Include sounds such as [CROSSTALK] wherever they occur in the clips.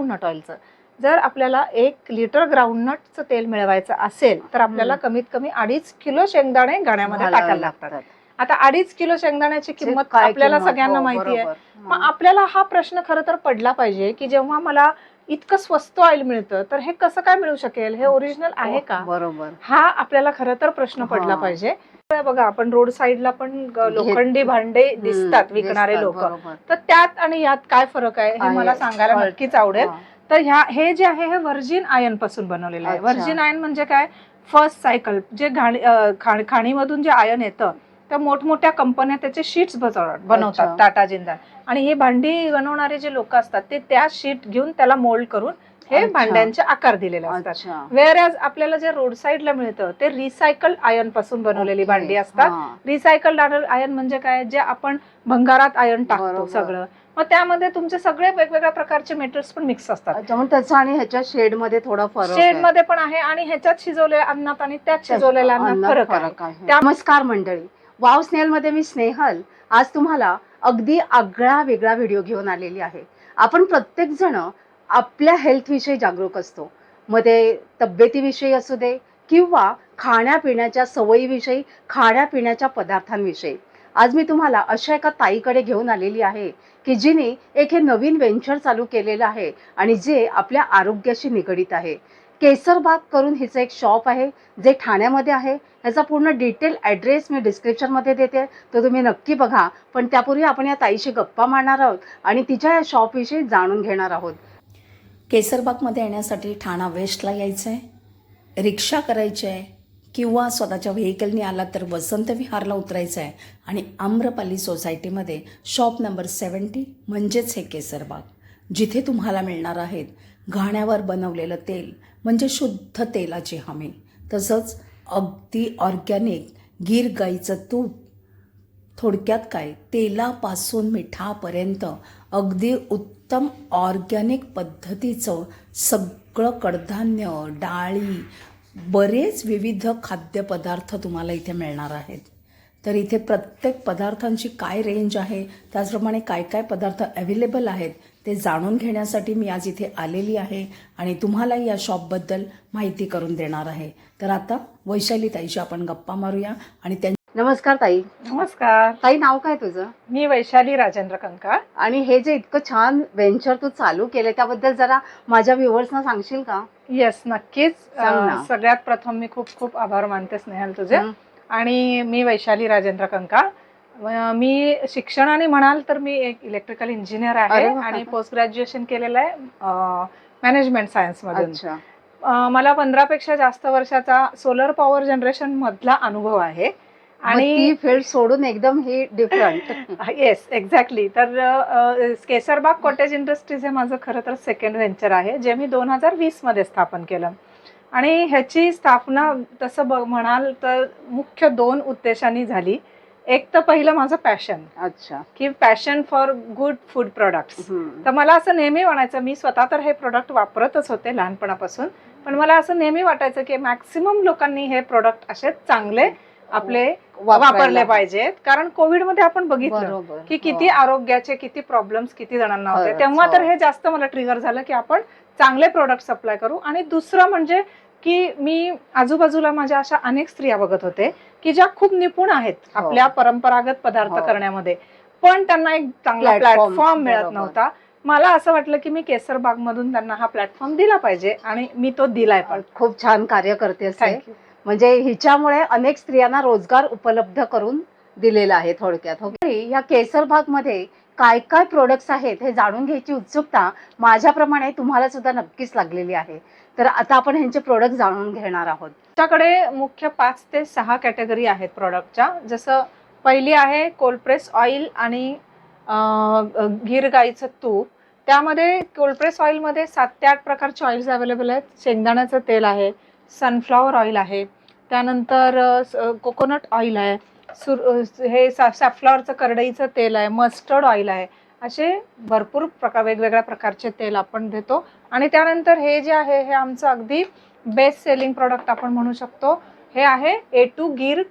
Groundnut ऑइलचं जर आपल्याला एक लिटर ग्राउंडनटचं तेल मिळवायचं असेल तर आपल्याला. कमीत कमी अडीच किलो शेंगदाणे गाण्यामध्ये टाकायला लागतात. आता अडीच किलो शेंगदाण्याची किंमत आपल्याला किंमत? सगळ्यांना हो, माहिती आहे. मग आपल्याला हा प्रश्न खरं तर पडला पाहिजे की जेव्हा मला इतकं स्वस्त ऑइल मिळतं तर हे कसं काय मिळू शकेल हे ओरिजिनल आहे हो, का बरोबर हा आपल्याला खरं तर प्रश्न पडला हा. पाहिजे तर बघा आपण रोड साईडला पण लोखंडी भांडे दिसतात विकणारे लोक. तर त्यात आणि यात काय फरक आहे हे. मला सांगायला नक्कीच आवडेल. तर ह्या हे जे आहे हे व्हर्जिन आयनपासून बनवलेलं आहे. व्हर्जिन आयन म्हणजे काय फर्स्ट सायकल जे खाण- खाणीमधून जे आयन येतं त्या मोठमोठ्या कंपन्या त्याचे शीट्स बनवतात. टाटा जिंदाल आणि हे भांडी बनवणारे जे लोक असतात ते त्या शीट घेऊन त्याला मोल्ड करून हे. भांड्यांचे आकार दिलेले असतात. वेअर आपल्याला जे रोड साईडला मिळतं ते रिसायकल्ड आयनपासून बनवलेली. भांडी असतात. रिसायकल्ड आयन म्हणजे काय? जे आपण भंगारात आयन टाकतो. सगळं. मग त्यामध्ये तुमचे सगळे वेगवेगळ्या प्रकारचे मेटल्स पण मिक्स असतात. त्याचा आणि ह्याच्या शेडमध्ये थोडा फरक शेड. मध्ये पण आहे आणि ह्याच्यात शिजवलेल्या अन्नात आणि त्यात शिजवलेल्या अन्नात फरक आहे. नमस्कार मंडळी. वाव स्नेहलमध्ये मी स्नेहल. आज तुम्हाला अगदी आगळा वेगळा व्हिडिओ घेऊन आलेली आहे. आपण प्रत्येक जण आपल्या हेल्थविषयी जागरूक असतो. मग ते तब्येतीविषयी असू दे किंवा खाण्यापिण्याच्या सवयीविषयी खाण्यापिण्याच्या पदार्थांविषयी. आज मी तुम्हाला अशा एका ताईकडे घेऊन आलेली आहे की जिने एक हे नवीन व्हेंचर चालू केलेलं आहे आणि जे आपल्या आरोग्याशी निगडीत आहे. केसरबाग करून हिचं एक शॉप आहे जे ठाण्यामध्ये आहे. ह्याचा पूर्ण डिटेल ॲड्रेस मी डिस्क्रिप्शनमध्ये देते. तो तुम्ही नक्की बघा. पण त्यापूर्वी आपण या ताईशी गप्पा मारणार आहोत आणि तिच्या या शॉपविषयी जाणून घेणार आहोत. केसरबागमध्ये येण्यासाठी ठाणा वेस्टला यायचं आहे रिक्षा करायची आहे किंवा स्वतःच्या व्हेकलनी आला तर वसंत विहारला उतरायचं आहे आणि आम्रपाली सोसायटीमध्ये शॉप नंबर सेवन्टी म्हणजेच हे केसरबाग. जिथे तुम्हाला मिळणार आहेत घाण्यावर बनवलेलं तेल म्हणजे शुद्ध तेलाची हमी. तसंच अगदी ऑर्गॅनिक गीर गाईचं तूप. थोडक्यात काय? तेलापासून मिठापर्यंत अगदी उत्तम ऑर्गॅनिक पद्धतीचं सगळं कडधान्य डाळी बरेच विविध खाद्यपदार्थ तुम्हाला इथे मिळणार आहेत. तर इथे प्रत्येक पदार्थांची काय रेंज आहे त्याचप्रमाणे काय काय पदार्थ अवेलेबल आहेत ते जाणून घेण्यासाठी मी आज इथे आलेली आहे आणि तुम्हाला या शॉपबद्दल माहिती करून देणार आहे. तर आता वैशालीताईशी आपण गप्पा मारूया आणि त्यां नमस्कार ताई. नमस्कार. ताई नाव काय तुझं? मी वैशाली राजेंद्र कंकाळ. आणि हे जे इतकं छान व्हेंचर तू चालू केलं त्याबद्दल जरा माझ्या व्ह्युअर्सना सांगशील का? येस नक्कीच. अं, सगळ्यात प्रथम मी खूप खूप आभार मानते स्नेहल तुझे. हं. आणि मी वैशाली राजेंद्र कंकाळ. अं, मी शिक्षणाने म्हणाल तर मी एक इलेक्ट्रिकल इंजिनियर आहे अरे वा. आणि पोस्ट ग्रॅज्युएशन केलेलं आहे मॅनेजमेंट सायन्स मधून. अच्छा. अं, मला पंधरापेक्षा जास्त वर्षाचा सोलर पॉवर जनरेशन मधला अनुभव आहे. आणि फील्ड सोडून एकदम ही डिफरंट येस एक्झॅक्टली तर केसरबाग कॉटेज इंडस्ट्रीज हे माझं खरं तर सेकंड व्हेंचर आहे जे मी दोन हजार वीसमध्ये स्थापन केलं. आणि ह्याची स्थापना तसं बघ म्हणाल तर मुख्य दोन उद्देशांनी झाली. एक तर पहिलं माझं पॅशन अच्छा. की passion for good food products. तर मला असं नेहमी म्हणायचं मी स्वतः तर हे प्रोडक्ट वापरतच होते लहानपणापासून पण मला असं नेहमी वाटायचं की मॅक्सिमम लोकांनी हे प्रोडक्ट असे चांगले आपले वापरले वापरायला. पाहिजेत कारण कोविडमध्ये आपण बघितलं की किती हो. आरोग्याचे किती प्रॉब्लेम्स किती जणांना होते तेव्हा तर हो. हे जास्त मला ट्रिगर झालं की आपण चांगले प्रोडक्ट सप्लाय करू आणि दुसरं म्हणजे की मी आजूबाजूला माझ्या अशा अनेक स्त्रिया बघत होते की ज्या खूप निपुण आहेत हो. आपल्या परंपरागत पदार्थ. करण्यामध्ये पण त्यांना एक चांगला प्लॅटफॉर्म मिळत. नव्हता मला असं वाटलं की मी केसरबाग मधून त्यांना हा प्लॅटफॉर्म दिला पाहिजे आणि मी तो दिलाय पण खूप छान कार्य करते म्हणजे हिच्यामुळे अनेक स्त्रियांना रोजगार उपलब्ध करून दिलेला आहे थोडक्यात. हो या केसर भागमध्ये काय काय प्रोडक्ट्स आहेत हे जाणून घ्यायची उत्सुकता माझ्याप्रमाणे तुम्हाला सुद्धा नक्कीच लागलेली आहे. तर आता आपण ह्यांचे प्रोडक्ट जाणून घेणार आहोत. आमच्याकडे मुख्य पाच ते सहा कॅटेगरी आहेत प्रोडक्टच्या जसं पहिली आहे कोल्डप्रेस ऑइल आणि गीर गाईचं तूप. त्यामध्ये कोल्डप्रेस ऑइलमध्ये सात ते आठ प्रकारचे ऑइल्स अवेलेबल आहेत. शेंगदाण्याचं तेल आहे सनफ्लॉवर ऑइल आहे. त्यानंतर कोकोनट ऑइल आहे. सुर हे सा सॅफ्लॉवरचं करडईचं तेल आहे. मस्टर्ड ऑइल आहे. असे भरपूर प्रकार वेगवेगळ्या प्रकारचे तेल आपण देतो. आणि त्यानंतर हे जे आहे हे आमचं अगदी बेस्ट सेलिंग प्रॉडक्ट आपण म्हणू शकतो. हे आहे ए टू गीर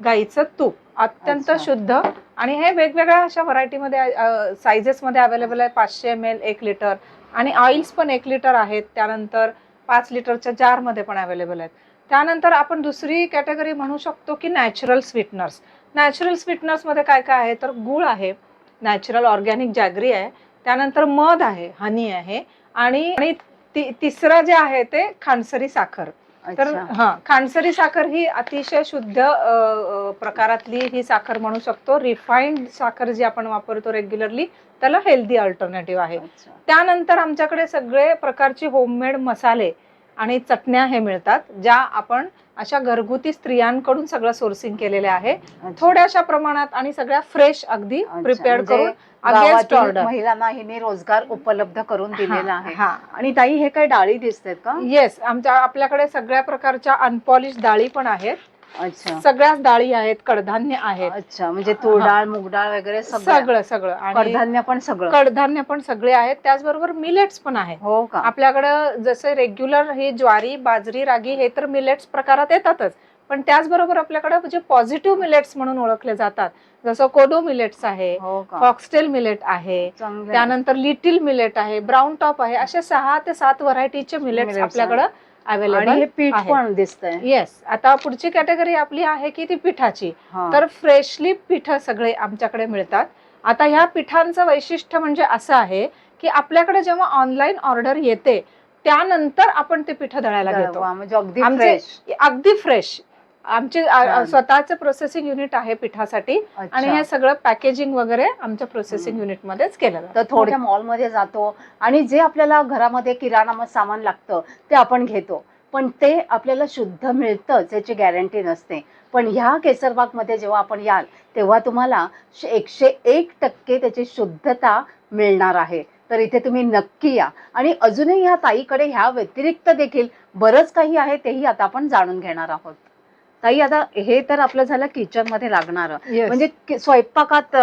गाईचं तूप. अत्यंत. शुद्ध. आणि हे वेगवेगळ्या अशा व्हरायटीमध्ये सायझेसमध्ये अवेलेबल आहे. पाचशे एम एल एक लिटर. आणि ऑइल्स पण एक लिटर आहेत. त्यानंतर पाच लिटरच्या जारमध्ये पण अवेलेबल आहेत. त्यानंतर आपण दुसरी कॅटेगरी म्हणू शकतो की नॅचरल स्वीटनर्स नॅचरल स्वीटनर्समध्ये काय काय आहे? तर गूळ आहे नॅचरल ऑर्गॅनिक जॅगरी आहे त्यानंतर मध आहे हनी आहे आणि ती तिसरं जे आहे ते खानसरी साखर. तर हा खानसरी साखर ही अतिशय शुद्ध प्रकारातली ही साखर म्हणू शकतो रिफाईंड साखर जी आपण वापरतो रेग्युलरली त्याला हेल्दी अल्टरनेटिव्ह आहे. त्यानंतर आमच्याकडे सगळे प्रकारचे होममेड मसाले आणि चटण्या हे मिळतात ज्या आपण अशा घरगुती स्त्रियांकडून सगळं सोर्सिंग केलेले आहे. थोड्याशा प्रमाणात आणि सगळ्या फ्रेश अगदी अच्छा, प्रिपेअर म्हणजे करून अगेन्स्ट गावातील महिलांना हिने रोजगार उपलब्ध करून दिलेला आहे. हा. आणि ताई हे काय डाळी दिसतात का? येस आमच्या आपल्याकडे सगळ्या प्रकारच्या अनपॉलिश डाळी पण आहेत. अच्छा. सगळ्याच डाळी आहेत कडधान्य आहेत. अच्छा म्हणजे तूर हा. डाळ मूग डाळ वगैरे सगळं. सगळं सगळं. आणि कडधान्य पण सगळं. कडधान्य पण सगळे आहेत. त्याचबरोबर मिलेट्स पण आहेत. हो का? आपल्याकडं जसे रेग्युलर हे ज्वारी बाजरी रागी हे तर मिलेट्स प्रकारात येतातच. पण त्याचबरोबर आपल्याकडे जे पॉझिटिव्ह मिलेट्स म्हणून ओळखले जातात जसं कोडो मिलेट्स आहे हो फॉक्सटेल मिलेट आहे. त्यानंतर लिटिल मिलेट आहे ब्राऊन टॉप आहे असे सहा ते सात व्हरायटीचे मिलेट्स आपल्याकडे अवेलेबल हे पीठ. पण दिसतंय. येस आता पुढची कॅटेगरी आपली आहे की ती पिठाची. हा. तर फ्रेशली पीठ सगळे आमच्याकडे मिळतात. आता ह्या पिठांचं वैशिष्ट्य म्हणजे असं आहे की आपल्याकडे जेव्हा ऑनलाईन ऑर्डर येते त्यानंतर आपण ते पिठ दळायला घेतो. म्हणजे अगदी फ्रेश अगदी फ्रेश आमचे. स्वतःचे प्रोसेसिंग युनिट आहे पिठासाठी. आणि हे सगळं पॅकेजिंग वगैरे आमच्या प्रोसेसिंग. युनिट मध्येच केलं जातं तर थोड्या मॉलमध्ये जातो आणि जे आपल्याला घरामध्ये किराणा म- सामान लागतं ते आपण घेतो. पण ते आपल्याला शुद्ध मिळतंच याची गॅरंटी नसते. पण ह्या केसरबागमध्ये जेव्हा आपण याल तेव्हा तुम्हाला एकशे एक टक्के त्याची शुद्धता मिळणार आहे. तर इथे तुम्ही नक्की या. आणि अजूनही ह्या ताईकडे ह्या व्यतिरिक्त देखील बरंच काही आहे तेही आता आपण जाणून घेणार आहोत. ताई आता हे तर आपलं झालं किचनमध्ये लागणारं Yes. म्हणजे कि- स्वयंपाकात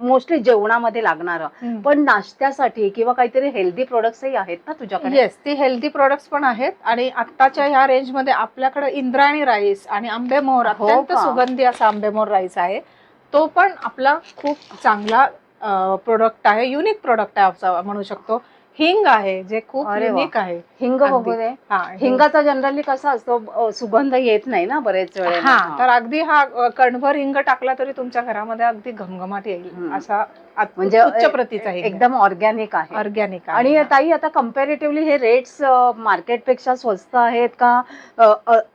मोस्टली जेवणामध्ये लागणारं हम्म. पण नाश्त्यासाठी किंवा काहीतरी हेल्दी प्रोडक्ट्सही आहेत ना तुझ्याकडे येस ती हेल्दी प्रोडक्ट्स पण आहेत आणि आत्ताच्या ह्या रेंजमध्ये आपल्याकडे इंद्रायणी राईस आणि आंबेमोहर हो अत्यंत का? सुगंधी असा आंबेमोहर राईस आहे तो पण आपला खूप चांगला प्रोडक्ट आहे युनिक प्रोडक्ट आहे असं म्हणू शकतो हिंग आहे जे खूप अरे वा. युनिक आहे हिंग अगदी. बघू दे हा हिंग. हिंगाचा जनरली कसा असतो अ, सुगंध येत नाही ना बरेच वेळेला हा तर अगदी हा अ, कणभर हिंग टाकला तरी तुमच्या घरामध्ये अगदी घमघमाट येईल हम्म. असा म्हणजे उच्च प्रतीचा हिंग एकदम ऑर्गॅनिक आहे. ऑर्गॅनिक आणि ताई आता कम्पॅरेटिव्हली हे रेट्स मार्केटपेक्षा स्वस्त आहेत का?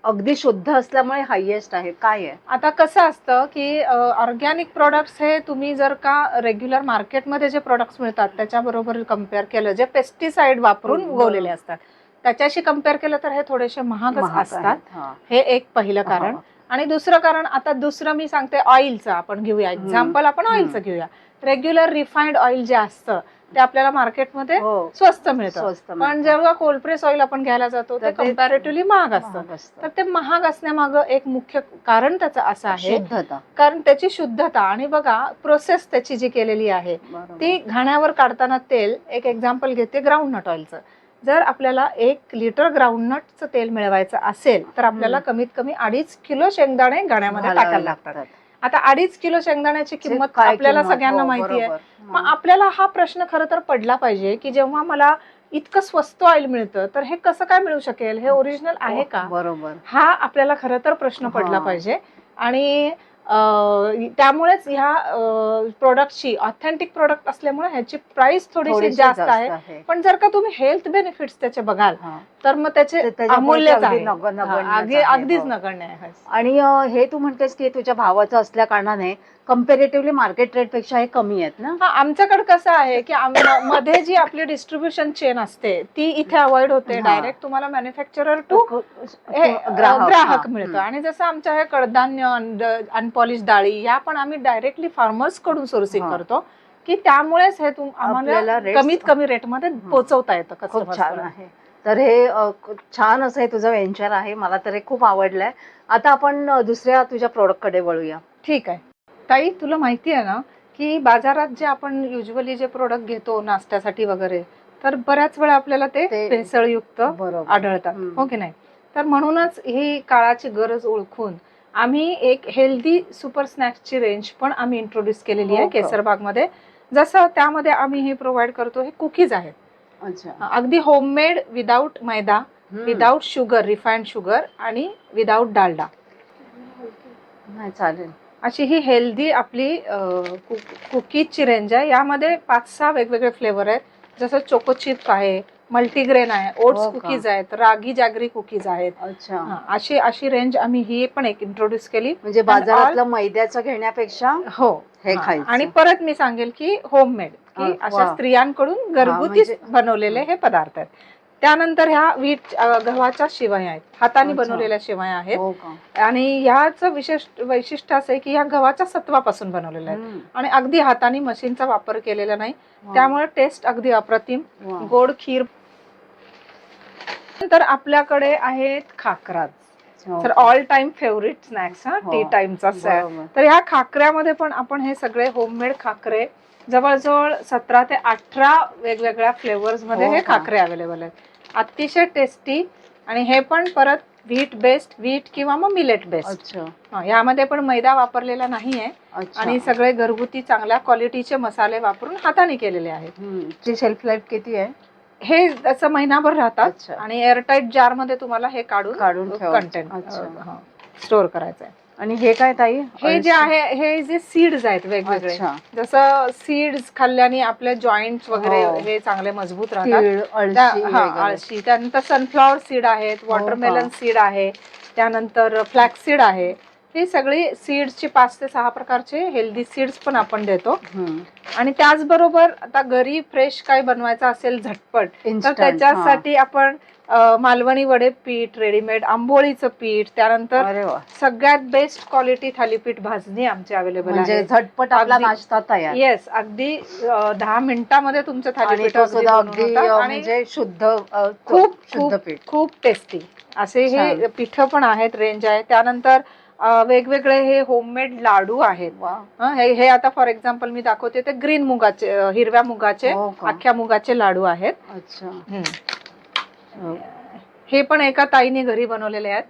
अगदी शुद्ध असल्यामुळे हायएस्ट आहेत. काय आहे? आता कसं असतं की ऑर्गॅनिक प्रोडक्ट्स हे तुम्ही जर का रेग्युलर मार्केटमध्ये जे प्रोडक्ट्स मिळतात त्याच्याबरोबर कंपेअर केलं जे पेस्टिसाइड वापरून हम्म, उगवलेले असतात त्याच्याशी कंपेअर केलं तर हे थोडेसे महागच महाग असतात. हा. हे एक पहिलं कारण. हा. आणि दुसरं कारण आता दुसरं मी सांगते ऑइलचं आपण घेऊया. एक्झाम्पल आपण ऑइलचं घेऊया. रेग्युलर रिफाइंड ऑइल जे असतं ते आपल्याला मार्केटमध्ये हो स्वस्त मिळतं पण. जेव्हा कोल्ड्रेस ऑइल आपण घ्यायला जातो ते कम्पॅरेटिव्हली महाग असतं. तर ते महाग असण्यामागं एक मुख्य कारण त्याचं असं आहे कारण त्याची शुद्धता आणि बघा प्रोसेस त्याची जी केलेली आहे. ती घाण्यावर काढताना तेल एक एक्झाम्पल घेते ग्राउंडनट ऑइलचं जर आपल्याला एक लिटर ग्राउंडनटचं तेल मिळवायचं असेल तर आपल्याला. कमीत कमी अडीच किलो शेंगदाणे गाण्यामध्ये टाकायला लागतात. आता अडीच किलो शेंगदाण्याची किंमत काय आपल्याला किंमत? सगळ्यांना हो, माहिती आहे. मग आपल्याला हा प्रश्न खरं तर पडला पाहिजे की जेव्हा मला इतकं स्वस्त ऑइल मिळतं तर हे कसं काय मिळू शकेल हे ओरिजिनल आहे का बरोबर हा आपल्याला खरं तर प्रश्न पडला हा. पाहिजे आणि त्यामुळेच ह्या प्रोडक्टची ऑथेंटिक प्रोडक्ट असल्यामुळे ह्याची प्राइस थोडीशी जास्त आहे पण जर का तुम्ही हेल्थ बेनिफिट्स त्याचे बघाल हा. तर मग त्याचे अमूल्यच आहे अगदी- आहे, अगदीच हो. नगण्य आहे आणि हे तू म्हणतेस की तुझ्या भावाचं असल्या कारणाने कम्पॅरेटिव्हली मार्केट रेटपेक्षा हे कमी आहेत ना? हा आमच्याकडे कसं आहे की मध्ये जी आपली डिस्ट्रीब्युशन चेन असते ती इथे अवॉइड होते. डायरेक्ट तुम्हाला मॅन्युफॅक्चरर टू ग्राहक. मिळतो. आणि जसं आमच्या हे कडधान्य अनपॉलिश डाळी या पण आम्ही डायरेक्टली फार्मर्सकडून सोर्सिंग. करतो. की त्यामुळेच हे तुम आपल्याला आम्हाला rates- कमीत कमी रेटमध्ये पोहोचवता येतं पर्यंत. आहे. तर हे छान असं हे तुझं व्हेंचर आहे मला तर हे खूप आवडलंय. आता आपण दुसऱ्या तुझ्या प्रोडक्टकडे वळूया. ठीक आहे. ताई तुला माहिती आहे ना की बाजारात जे आपण युजली जे प्रोडक्ट घेतो नाश्त्यासाठी वगैरे तर बऱ्याच वेळा आपल्याला ते भेसळयुक्त आढळतात. हो की नाही? तर म्हणूनच ही काळाची गरज ओळखून आम्ही एक हेल्दी सुपर स्नॅक्सची रेंज पण आम्ही इंट्रोड्यूस केलेली हो आहे का? केसरबागमध्ये. जसं त्यामध्ये आम्ही हे प्रोव्हाइड करतो हे कुकीज आहेत. अच्छा. अगदी homemade without maida. Without sugar refined sugar आणि विदाऊट डालडा. नाही चालेल. अशी ही हेल्दी आपली कुकीजची रेंज आहे यामध्ये पाच सहा वेगवेगळे फ्लेवर आहेत. जसं चोको चिप आहे मल्टीग्रेन आहे ओट्स हो का? कुकीज आहेत रागी जागरी कुकीज आहेत अच्छा हा, अशी अशी रेंज आम्ही ही पण एक इंट्रोड्यूस केली म्हणजे बाजारातलं मैद्याचं घेण्यापेक्षा हो हे हा. खायचं. आणि परत मी सांगेल की होममेड की अ, अशा. स्त्रियांकडून घरगुती म्हणजे- बनवलेले हे पदार्थ आहेत त्यानंतर ह्या वीट अ, गव्हाच्या शिवाय आहेत हाताने अच्छा. बनवलेल्या शिवाय आहेत हो का आणि ह्याचं विशेष वैशिष्ट्य असं आहे की ह्या गव्हाच्या सत्वापासून बनवलेल्या आहेत हम्म. आणि अगदी हाताने मशीनचा वापर केलेला नाही वा. त्यामुळे टेस्ट अगदी अप्रतिम वा. गोड खीर तर आपल्याकडे आहेत खाकराज हो. तर ऑल टाइम फेवरेट स्नॅक्स हा हो. टी टाइमचा सॅ बरोबर. तर ह्या खाकऱ्यामध्ये पण आपण हे सगळे होममेड खाकरे जवळजवळ सतरा ते अठरा वेगवेगळ्या फ्लेवर्समध्ये हो हे? खाकरे अवेलेबल आहेत. अतिशय टेस्टी आणि हे पण परत व्हीट बेस्ड व्हीट किंवा मग मिलेट बेस्ड अच्छा. यामध्ये पण मैदा वापरलेला नाहीये. आणि सगळे घरगुती चांगल्या क्वालिटीचे मसाले वापरून हाताने केलेले आहेत. शेल्फ लाईफ किती आहे? हे असं महिनाभर राहतात अच्छा आणि एअरटाईट जारमध्ये तुम्हाला हे काढून काढून ठेवायचं. कंटेंट. स्टोअर करायचं आहे आणि हे काय ताई हे जे आहे हे जे सीड्स आहेत वेगवेगळे अच्छा जसं सीड्स खाल्ल्याने आपले जॉईंट वगैरे हो. हे चांगले मजबूत राहतात तीळ त्या- अळशी हा वगैरे. आळशी त्यानंतर सनफ्लॉवर सीड आहेत वॉटरमेलन? सीड आहे त्यानंतर फ्लॅक्स सीड आहे ही सगळी सीड्सची पाच ते सहा प्रकारचे हेल्दी सीड्स पण आपण देतो. आणि त्याचबरोबर आता घरी फ्रेश काही बनवायचं असेल झटपट तर त्याच्यासाठी आपण मालवणी वडे पीठ रेडीमेड आंबोळीचं पीठ. त्यानंतर सगळ्यात बेस्ट क्वालिटी थालीपीठ भाजणी आमची अवेलेबल म्हणजे आहे. झटपट आपला नाश्ता तयार. येस अगदी दहा मिनिटामध्ये तुमचं थालीपीठ अगदी आणि म्हणजे शुद्ध खूप शुद्ध खूप पीठ. खूप टेस्टी असे हे. पीठ पण आहेत रेंज आहे. त्यानंतर वेगवेगळे हे होममेड लाडू आहेत हं, हे हे आता फॉर एक्झाम्पल मी दाखवते ते ग्रीन मुगाचे हिरव्या मुगाचे हो? अख्ख्या मुगाचे लाडू आहेत अच्छा हं. हो. हे पण एका ताईने घरी बनवलेले आहेत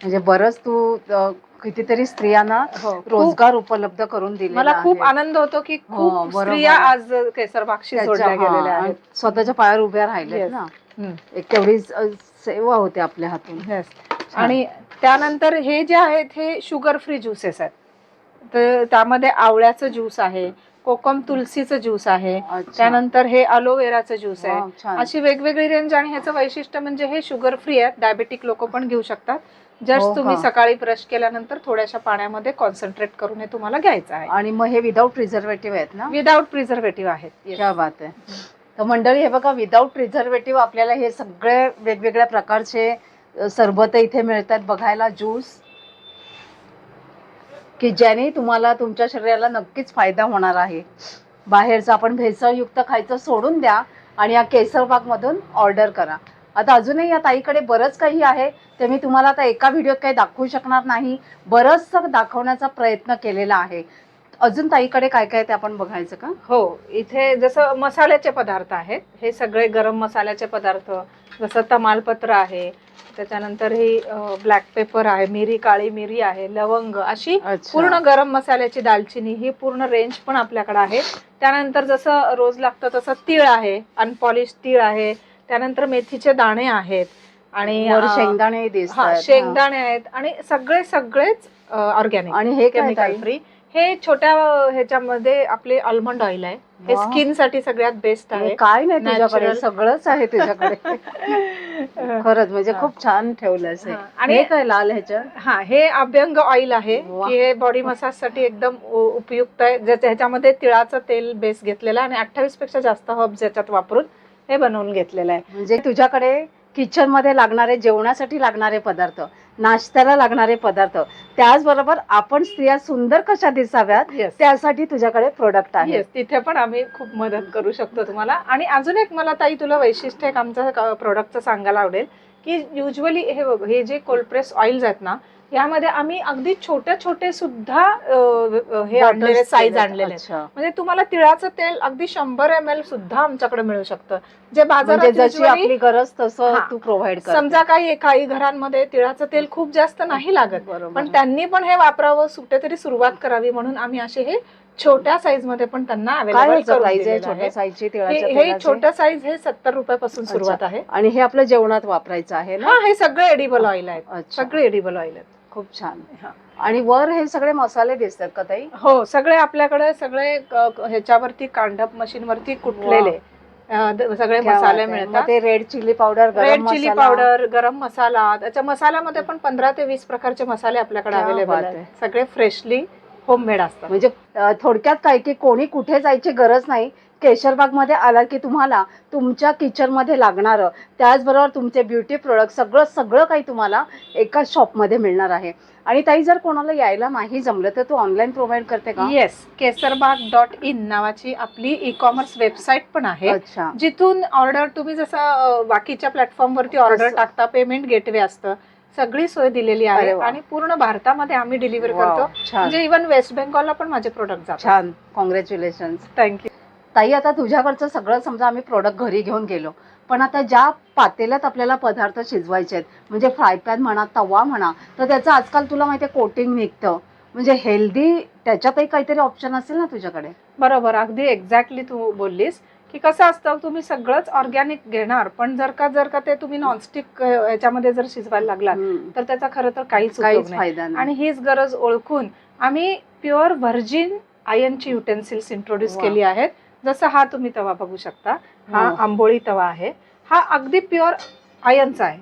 म्हणजे बरंच तू कितीतरी स्त्रियांना हो, रोजगार उपलब्ध करून दिले मला खूप आनंद होतो की हो, खूप. स्त्रिया आज केसरबागशी जोडल्या गेलेल्या आहेत स्वतःच्या पायावर उभ्या राहिल्या. ना हं. एक तेवढीच अ, सेवा होते आपल्या हातून. आणि त्यानंतर हे जे आहेत हे शुगर फ्री ज्युसेस आहेत तर त्यामध्ये आवळ्याचं ज्यूस आहे कोकम तुलसीचं ज्यूस आहे. त्यानंतर हे अलोवेराचं ज्यूस आहे. अशी वेगवेगळी रेंज आणि ह्याचं वैशिष्ट्य म्हणजे हे शुगर फ्री आहेत डायबेटिक लोक पण घेऊ शकतात हो जस्ट का? तुम्ही सकाळी ब्रश केल्यानंतर थोड्याशा पाण्यामध्ये कॉन्सन्ट्रेट करून हे तुम्हाला घ्यायचं आहे आणि मग हे विदाऊट प्रिझर्वेटिव्ह आहेत ना विदाऊट प्रिझर्वेटिव्ह आहेत. क्या बात आहे तर मंडळी हे बघा विदाऊट प्रिझर्वेटिव्ह आपल्याला हे सगळे वेगवेगळ्या प्रकारचे सरबत इथे मिळतात बघायला ज्यूस. की ज्याने तुम्हाला तुमच्या शरीराला नक्कीच फायदा होणार आहे. बाहेरचं आपण भेसळयुक्त खायचं सोडून द्या आणि या केसरबाग मधून ऑर्डर करा. आता अजूनही या ताईकडे बरंच काही आहे ते मी तुम्हाला आता एका व्हिडिओत काही दाखवू शकणार नाही. बरंचसं दाखवण्याचा प्रयत्न केलेला आहे. अजून ताईकडे काय काय ते आपण बघायचं का? हो इथे जसं मसाल्याचे पदार्थ आहेत हे सगळे गरम मसाल्याचे पदार्थ जसं तमालपत्र आहे त्याच्यानंतर ही ब्लॅक पेपर आहे मिरी काळी मिरी आहे लवंग अशी पूर्ण गरम मसाल्याची दालचिनी ही पूर्ण रेंज पण आपल्याकडे आहे. त्यानंतर जसं रोज लागतं तसं तीळ आहे अनपॉलिश तीळ आहे त्यानंतर मेथीचे दाणे आहेत आणि शेंगदाणे हा. शेंगदाणे आहेत आणि सगळे सगळेच ऑर्गॅनिक आणि हे केमिकल? फ्री हे छोट्या ह्याच्यामध्ये आपले आल्मंड ऑइल आहे हे. स्किनसाठी सगळ्यात बेस्ट हे आहे काय नाही तुझ्याकडे. सगळंच आहे तुझ्याकडे [LAUGHS] खरंच म्हणजे. खूप छान ठेवलंस हे. हा, आणि हे काय लाल ह्याच्या हा हे अभ्यंग ऑइल आहे. की हे बॉडी मसाजसाठी एकदम उपयुक्त आहे ह्याच्यामध्ये तिळाचं तेल बेस घेतलेलं आहे आणि अठ्ठावीसपेक्षा जास्त हर्ब्स याच्यात वापरून हे बनवून घेतलेलं आहे म्हणजे तुझ्याकडे किचनमध्ये लागणारे जेवणासाठी लागणारे पदार्थ नाश्त्याला लागणारे पदार्थ. त्याचबरोबर आपण स्त्रिया सुंदर कशा दिसाव्यात Yes. त्यासाठी तुझ्याकडे प्रोडक्ट आहे. येस तिथे पण आम्ही खूप मदत करू शकतो तुम्हाला. आणि अजून एक मला ताई तुला वैशिष्ट्य एक आमच्या प्रोडक्टचं सांगायला आवडेल की युजली हे बघ हे जे कोल्ड्प्रेस ऑइल्स आहेत ना यामध्ये आम्ही अगदी छोटे छोटे सुद्धा हे आणलेले साईज आणलेले. म्हणजे तुम्हाला तिळाचं तेल अगदी शंभर एम एल सुद्धा आमच्याकडे मिळू शकतं. जे म्हणजे बाजारात आपली गरज तसं. तू प्रोव्हाइड समजा काही काही घरांमध्ये तिळाचं तेल खूप जास्त नाही लागत पण त्यांनी पण हे वापरावं कुठेतरी सुरुवात करावी म्हणून आम्ही असे हे छोट्या साईजमध्ये पण त्यांना हे? छोट्या साईज हे सत्तर रुपयापासून. सुरुवात आहे. आणि हे आपलं जेवणात वापरायचं आहे ना? हा सगळे एडिबल ऑइल आहेत. सगळे एडिबल ऑइल आहेत. खूप छान. आणि वर हे सगळे मसाले दिसतात का ताई? हो सगळे आपल्याकडे सगळे ह्याच्यावरती कांडप मशीन वरती द- सगळे मसाले. मिळतात. ते red chilli powder red chilli powder गरम मसाला. त्याच्या मसाल्यामध्ये पण पंधरा ते वीस प्रकारचे मसाले आपल्याकडे अवेलेबल आहेत. आहे. सगळे फ्रेशली होममेड असतात. म्हणजे थोडक्यात काय की कोणी कुठे जायची गरज नाही. केशरबागमध्ये आला की तुम्हाला तुमच्या किचनमध्ये लागणारं त्याचबरोबर तुमचे ब्युटी प्रोडक्ट सगळं सगळं काही तुम्हाला एकाच शॉपमध्ये मिळणार आहे. आणि ताई जर कोणाला यायला नाही जमलं तर तू ऑनलाईन प्रोव्हाइड करते का? येस केसरबाग डॉट इन नावाची आपली ई कॉमर्स वेबसाईट पण आहे. अच्छा. जिथून ऑर्डर तुम्ही जसं बाकीच्या प्लॅटफॉर्म वरती ऑर्डर. टाकता पेमेंट गेटवे असतं सगळी सोय दिलेली आहे. आणि पूर्ण भारतामध्ये आम्ही डिलिव्हर करतो. म्हणजे इव्हन वेस्ट बेंगॉलला पण माझे प्रोडक्ट जातात. छान. कॉंग्रॅच्युलेशन थँक्यू ताई आता तुझ्याकडचं सगळं समजा आम्ही प्रोडक्ट घरी घेऊन गेलो. पण आता ज्या पातेल्यात आपल्याला पदार्थ शिजवायचे आहेत म्हणजे फ्राय पॅन म्हणा तवा म्हणा तर त्याचं आजकाल तुला माहिती आहे कोटिंग निघतं. म्हणजे हेल्दी त्याच्यातही काहीतरी ऑप्शन असेल ना तुझ्याकडे? बरोबर अगदी एक्झॅक्टली तू बोललीस. की कसं असतं तुम्ही सगळंच ऑर्गॅनिक घेणार पण जर का जर का ते तुम्ही नॉनस्टिक याच्यामध्ये जर शिजवायला लागलात हम्म. तर त्याचा खरं तर काहीच काहीच फायदा नाही. आणि हीच गरज ओळखून आम्ही प्युअर व्हर्जिन आयनची युटेन्सिल्स इंट्रोड्यूस. केली आहेत. जसं हा तुम्ही तवा बघू शकता हा हो. आंबोळी तवा आहे. हा अगदी प्युअर आयनचा आहे.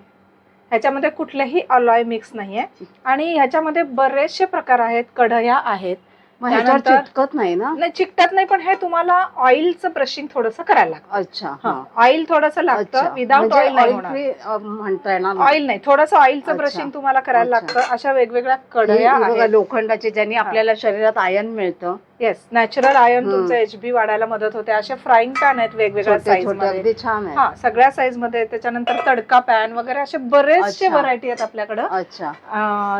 ह्याच्यामध्ये कुठलेही अलॉय मिक्स नाहीये. आणि ह्याच्यामध्ये बरेचसे प्रकार आहेत कढया आहेत. चिटकत नाही ना? नाही चिकटत नाही पण हे तुम्हाला ऑइलचं ब्रशिंग थोडंसं करायला लागतं. अच्छा. ऑइल थोडंसं लागतं. विदाउट म्हणजे ऑइल नाही होणार. फ्री म्हणता येणार नाही. ऑइल नाही. थोडंसं ऑइलचं. ब्रशिंग तुम्हाला करायला. लागतं. अशा वेगवेगळ्या कढया लोखंडाचे ज्यांनी आपल्याला शरीरात आयन मिळतं येस नॅचरल आयर्न. तुमचं एचबी वाढायला मदत होते असे फ्राईंग पॅन आहेत वेगवेगळ्या साईजमध्ये अगदी छान आहे हा सगळ्या साईजमध्ये त्याच्यानंतर तडका पॅन वगैरे असे बरेचसे. व्हरायटी आहेत आपल्याकडं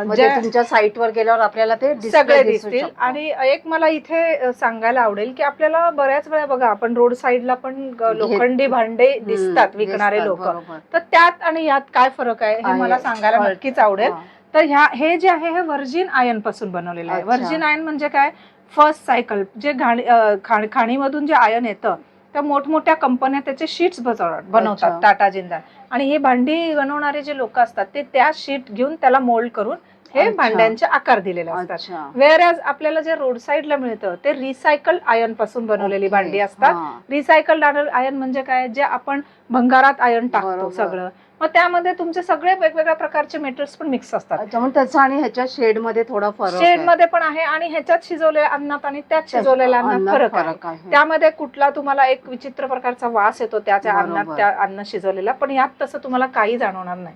म्हणजे तुमच्या साईट वर गेल्यावर आपल्याला ते सगळे दिसू दिसतील. आणि एक मला इथे सांगायला आवडेल की आपल्याला बऱ्याच वेळा बघा आपण रोड साईडला पण लोखंडी भांडे दिसतात विकणारे लोक. तर त्यात आणि यात काय फरक आहे हे. मला सांगायला. नक्कीच आवडेल. तर ह्या हे जे आहे हे व्हर्जिन आयनपासून बनवलेलं आहे. व्हर्जिन आयन म्हणजे काय फर्स्ट सायकल जे घाणी खाण- खाणीमधून जे आयन येतं त्या मोठमोठ्या कंपन्या त्याचे शीट्स बनवतात. टाटा जिंदाल आणि हे भांडी बनवणारे जे लोक असतात ते त्या शीट घेऊन त्याला मोल्ड करून हे. भांड्यांचे आकार दिलेले असतात वेअर आपल्याला जे रोड साईडला मिळतं ते रिसायकल आयनपासून बनवलेली. भांडी असतात. रिसायकल्ड आयन म्हणजे काय जे आपण भंगारात आयन टाकतो. सगळं मग त्यामध्ये तुमचे सगळे वेगवेगळ्या प्रकारचे मेटल्स पण मिक्स असतात. अच्छा मग त्याचा आणि ह्याच्या शेडमध्ये थोडा फरक शेड आहे. मध्ये पण आहे आणि ह्याच्यात शिजवलेल्या अन्नात आणि त्यात शिजवलेल्या अन्नात अन्नात फरक आहे. फरक आहे. त्यामध्ये कुठला तुम्हाला एक विचित्र प्रकारचा वास येतो त्याच्या अन्नात. त्या अन्न शिजवलेला पण यात तसं तुम्हाला काही जाणवणार नाही.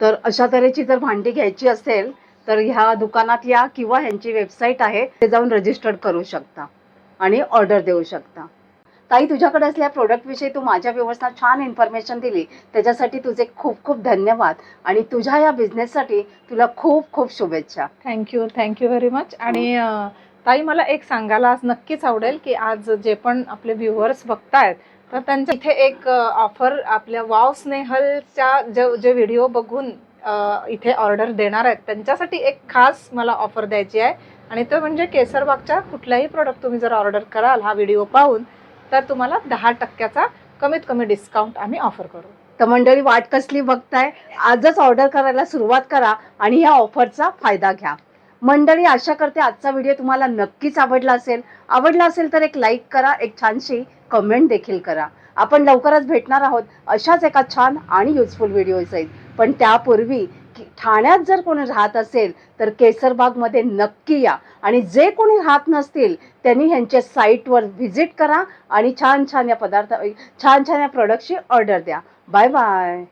तर अशा तऱ्हेची जर भांडी घ्यायची असेल तर ह्या दुकानात या किंवा ह्यांची वेबसाईट आहे ते जाऊन रजिस्टर्ड करू शकता आणि ऑर्डर देऊ शकता. ताई तुझ्याकडे असल्या प्रोडक्टविषयी तू माझ्या व्यवस्था छान इन्फॉर्मेशन दिली. त्याच्यासाठी तुझे खूप खूप धन्यवाद. आणि तुझ्या या बिझनेससाठी तुला खूप खूप शुभेच्छा. थँक्यू थँक्यू व्हेरी मच आणि ताई मला एक सांगायला आज नक्कीच आवडेल की आज जे पण आपले व्ह्युअर्स बघतायत तर त्यांच्या इथे एक ऑफर आपल्या वाव स्नेहलच्या जे जे व्हिडिओ बघून इथे ऑर्डर देणार आहेत. त्यांच्यासाठी एक खास मला ऑफर द्यायची आहे. आणि तो म्हणजे केसरबागच्या कुठल्याही प्रोडक्ट तुम्ही जर ऑर्डर कराल हा व्हिडिओ पाहून तर तुम्हाला दहा टक्क्याचा कमीत कमी डिस्काउंट आम्ही ऑफर करू. तर मंडळी वाट कसली बघताय? आजच ऑर्डर करायला सुरुवात करा आणि या ऑफरचा फायदा घ्या. मंडळी आशा करते आजचा व्हिडिओ तुम्हाला नक्कीच आवडला असेल. आवडला असेल तर एक लाईक करा एक छानशी कमेंट देखील करा. आपण लवकरच भेटणार आहोत अशाच एका छान आणि युजफुल व्हिडिओ सहित. पण त्यापूर्वी ठाण्यात जर कोणी राहत असेल तर केसरबागमध्ये नक्की या. आणि जे कोणी राहत नसतील त्यांनी ह्यांच्या साईटवर व्हिजिट करा आणि छान छान या पदार्थ छान छान या प्रोडक्टची ऑर्डर द्या. Bye bye